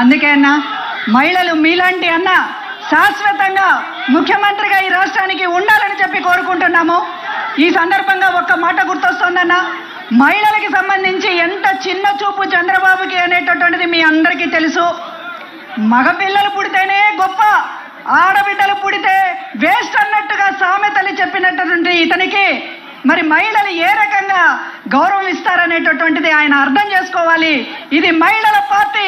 అందుకే అన్న మహిళలు మీలాంటి అన్న శాశ్వతంగా ముఖ్యమంత్రిగా ఈ రాష్ట్రానికి ఉండాలని చెప్పి కోరుకుంటున్నాము. ఈ సందర్భంగా ఒక్క మాట గుర్తొస్తోందన్న మహిళలకి సంబంధించి ఎంత చిన్న చూపు చంద్రబాబుకి అనేటటువంటిది మీ అందరికీ తెలుసు. మగపిల్లలు పుడితేనే గొప్ప ఆడబిడ్డలు పుడితే వేస్ట్ అన్నట్టుగా సామెతలు చెప్పినటువంటి ఇతనికి మరి మహిళలు ఏ రకంగా గౌరవం ఇస్తారనేటటువంటిది ఆయన అర్థం చేసుకోవాలి. ఇది మహిళల పార్టీ.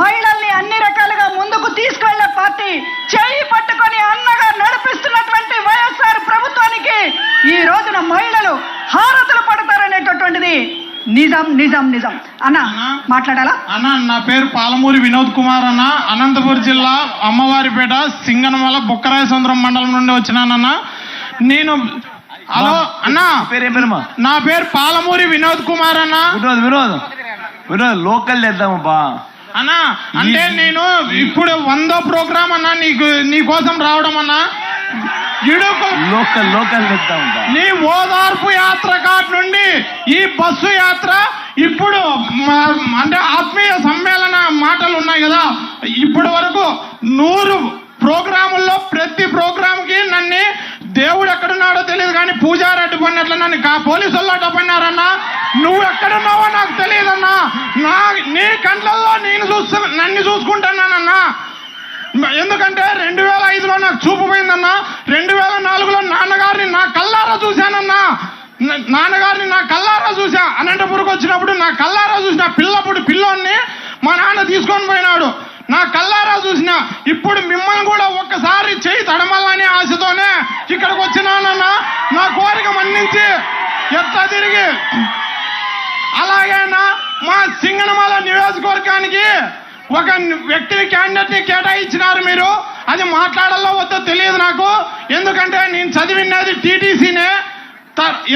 మహిళల్ని అన్ని రకాలుగా ముందుకు తీసుకెళ్ళే పార్టీ. చేయి పట్టుకొని అన్నగా నడిపిస్తున్నటువంటి వైఎస్ఆర్ ప్రభుత్వానికి ఈ రోజున మహిళలు హారతులు పడతారనేటటువంటిది నిజం నిజం నిజం. అన్న మాట్లాడాలా? అన్న నా పేరు పాలమూరి వినోద్ కుమార్ అన్న. అనంతపురం జిల్లా అమ్మవారిపేట సింగనమల బుక్కరాయ సుందరం మండలం నుండి వచ్చినానన్న. నేను హలో అన్న. పేరు పేరమ్మా నా పేరు పాలమూరి వినోద్ కుమార్ అన్న. వినోద్ వినోద్. వినోద్ లోకల్ చేద్దామబ్బా అన్న అంటే నేను ఇప్పుడు వందో ప్రోగ్రామ్ అన్న నీకు నీ కోసం రావడం అన్న. లోకల్ లోకల్ చేద్దామబ్బా నీ ఓదార్పు యాత్ర కాటి నుండి ఈ బస్సు యాత్ర ఇప్పుడు అంటే ఆత్మీయ సమ్మేళన మాటలు ఉన్నాయి కదా. ఇప్పటి వరకు నూరు ప్రోగ్రాముల్లో ప్రతి ప్రోగ్రామ్కి నన్ను దేవుడు ఎక్కడున్నాడో తెలియదు పూజారి అడ్డుపడినట్లు నన్ను కా పోలీసు వాళ్ళు అడ్డుపడినారన్నా నువ్వు ఎక్కడున్నావో నాకు తెలియదన్నా. నా నీ కంట్లలో నేను చూస్తు నన్ను చూసుకుంటున్నానన్నా. ఎందుకంటే రెండు వేల ఐదులో నాకు చూపు పోయిందన్నా. రెండు వేల నాలుగులో నాన్నగారిని నా కల్లారా చూశానన్నా. నాన్నగారిని నా కల్లారా చూసా అనంతపురకు వచ్చినప్పుడు నా కల్లారా చూసిన పిల్లప్పుడు పిల్లోని మా నాన్న తీసుకొని పోయినాడు. నా కల్లారా చూసిన. ఇప్పుడు మిమ్మల్ని కూడా ఒక్కసారి చేయి తడమ ఇక్కడికి వచ్చినానన్న నా కోరిక మన్నించి ఎత్త తిరిగి. అలాగేనా మా సింగనమాల నియోజకవర్గానికి ఒక వ్యక్తిని క్యాండిడేట్ని కేటాయించినారు మీరు. అది మాట్లాడాలో వద్దో తెలియదు నాకు. ఎందుకంటే నేను చదివినది టీటీసీనే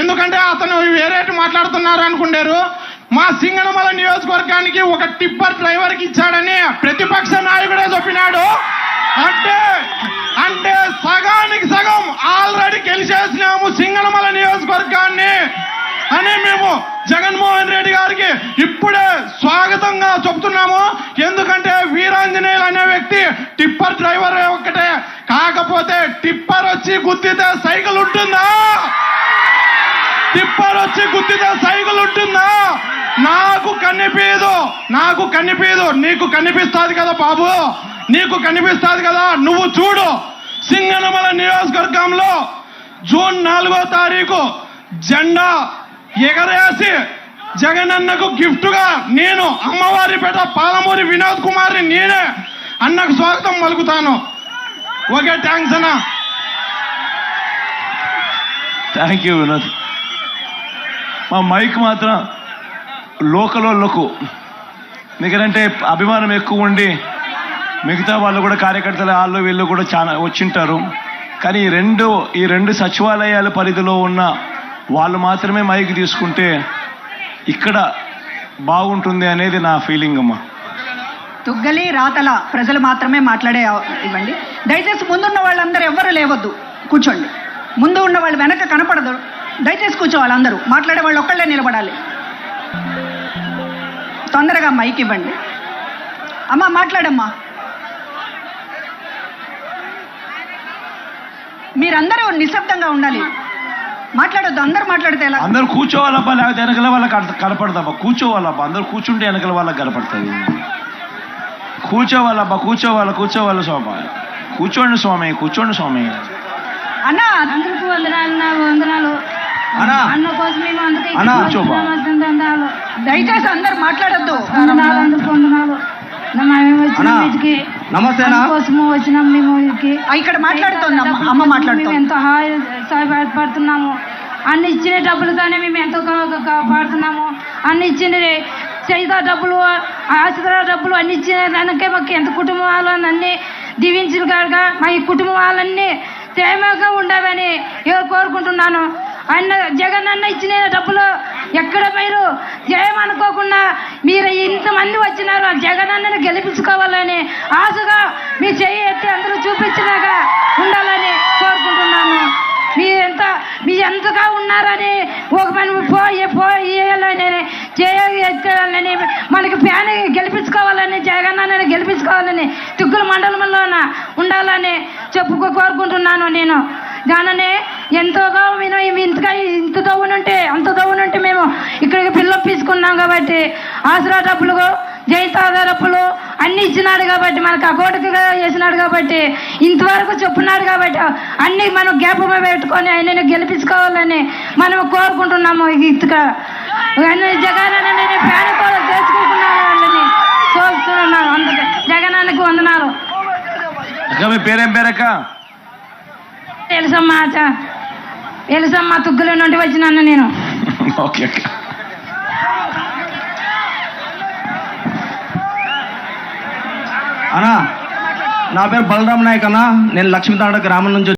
ఎందుకంటే అతను వేరేటి మాట్లాడుతున్నారు అనుకున్నారు మా సింగనమల నియోజకవర్గానికి ఒక టిప్పర్ డ్రైవర్కి ఇచ్చాడని ప్రతిపక్ష నాయకుడే చెప్పినాడు. అంటే అని మేము జగన్మోహన్ రెడ్డి గారికి ఇప్పుడే స్వాగతంగా చెప్తున్నాము ఎందుకంటే వీరాంజనేయులు అనే వ్యక్తి టిప్పర్ డ్రైవర్ ఒక్కటే. కాకపోతే టిప్పర్ వచ్చి గుద్దితే సైకిల్ ఉంటుందా? టిప్పర్ వచ్చి గుద్దితే సైకిల్ ఉంటుందా? నాకు కనిపించదు నాకు కనిపించదు నీకు కనిపిస్తాది కదా బాబు. నీకు కనిపిస్తాది కదా. నువ్వు చూడు. సింగనమల నియోజకవర్గంలో జూన్ నాలుగో తారీఖు జెండా ఎగరేసి జగనన్నకు గిఫ్ట్గా నేను అమ్మవారి పేట పాలమూరి వినోద్ కుమార్ని నేనే అన్నకు స్వాగతం పలుకుతాను. ఓకే థ్యాంక్స్ అన్నా. Thank you Vinod. మా మైక్ మాత్రం లోకల్ వాళ్ళకు. ఎందుకంటే అభిమానం ఎక్కువ ఉండి మిగతా వాళ్ళు కూడా కార్యకర్తలు వాళ్ళు వీళ్ళు కూడా చాలా వచ్చింటారు. కానీ ఈ రెండు ఈ రెండు సచివాలయాల పరిధిలో ఉన్న వాళ్ళు మాత్రమే మైక్ తీసుకుంటే ఇక్కడ బాగుంటుంది అనేది నా ఫీలింగ్ అమ్మా. తుగ్గలి రాతల ప్రజలు మాత్రమే మాట్లాడే ఇవ్వండి. దయచేసి ముందున్న వాళ్ళందరూ ఎవ్వరు లేవద్దు. కూర్చోండి. ముందు ఉన్న వాళ్ళు వెనక కనపడదు. దయచేసి కూర్చోవాలి అందరూ మాట్లాడే వాళ్ళు ఒక్కళ్ళే నిలబడాలి. తొందరగా మైక్ ఇవ్వండి. అమ్మా మాట్లాడమ్మా. మీరందరూ నిశ్శబ్దంగా ఉండాలి. మాట్లాడొద్దు అందరూ మాట్లాడితే ఎలా? అందరు కూర్చోవాలబ్బా లేకపోతే వెనకల వాళ్ళకి కన- కనపడదబ్బా. కూర్చోవాలబ్బా అందరు కూర్చుంటే వెనకల వాళ్ళకి కనపడుతుంది కూర్చోవాలబ్బా కూర్చోవాలి కూర్చోవాలి స్వామి. కూర్చోండి స్వామి కూర్చోండి స్వామి. అన్నా అందరికి వందనాలు వందనాలు. అన్నా. అన్న కోసం మేము అందుకే అన్నా. ఇక్కడికి వచ్చినాము, వందనాలు దయచేసి అందరు మాట్లాడొద్దు. వందనాలు అందరికి వందనాలు. నా మేము వచ్చినాం కోసము మేము ఇక్కడ మాట్లాడుతోంది అమ్మ. అమ్మ మేము మాట్లాడుతోంది. ఎంతో హాయి కాపాడుతున్నాము. అన్ని ఇచ్చిన డబ్బులతోనే మేము ఎంతో కాపాడుతున్నాము. అన్ని ఇచ్చిన చైతా డబ్బులు ఆసుపత్రి డబ్బులు అన్ని ఇచ్చిన దానికే మాకు ఎంత కుటుంబం వాళ్ళని అన్ని దీవించిన కాడుగా మా ఈ కుటుంబం వాళ్ళన్నీ క్షేమంగా ఉండాలని ఎవరు కోరుకుంటున్నాను. అన్న జగన్ అన్న ఇచ్చిన డబ్బులు ఎక్కడ మీరు జయమనుకోకుండా మీరు ఇంతమంది వచ్చినారు. ఆ జగన్ అన్నని గెలిపించుకోవాలని ఆశగా మీ చెయ్యి ఎత్తి అందరూ చూపించినాగా ఉండాలని కోరుకుంటున్నాను. మీ ఎంత మీ ఎంతగా ఉన్నారని ఒక పని పోయి పోయాలని చేయాలని మనకి ఫ్యాన్ గెలిపించుకోవాలని జగన్ అన్నని గెలిపించుకోవాలని తిగ్గుల మండలంలోన ఉండాలని చెప్పుకో కోరుకుంటున్నాను నేను. దాననే ఎంతోగా మేము ఇంతగా ఇంత దవ్వునుంటే అంత దవ్వునుంటే మేము ఇక్కడికి పిల్లొప్పించుకున్నాం కాబట్టి ఆసరా డబ్బులు జైతాదా డబ్బులు అన్ని ఇచ్చినాడు కాబట్టి మనకు అకౌంట్కి వేసినాడు కాబట్టి ఇంతవరకు చెప్పున్నాడు కాబట్టి అన్ని మనం గ్యాప్ పెట్టుకొని ఆయన గెలిపించుకోవాలని మనం కోరుకుంటున్నాము. ఇటుక జగన్ అన్నని ఫ్యాన్ కూడా చేసుకుంటున్నాను వాళ్ళని చూస్తున్నాను అందుకే జగనానికి వందనాలు. అక్క మీ పేరేం పేరక్క? తెలుసమ్మా తెలుసమ్మా తుగ్గుల నుండి వచ్చినాను నేను. ఓకే అన్నా నా పేరు బలరాం నాయక్ అన్న. నేను లక్ష్మీతాండ గ్రామం నుంచి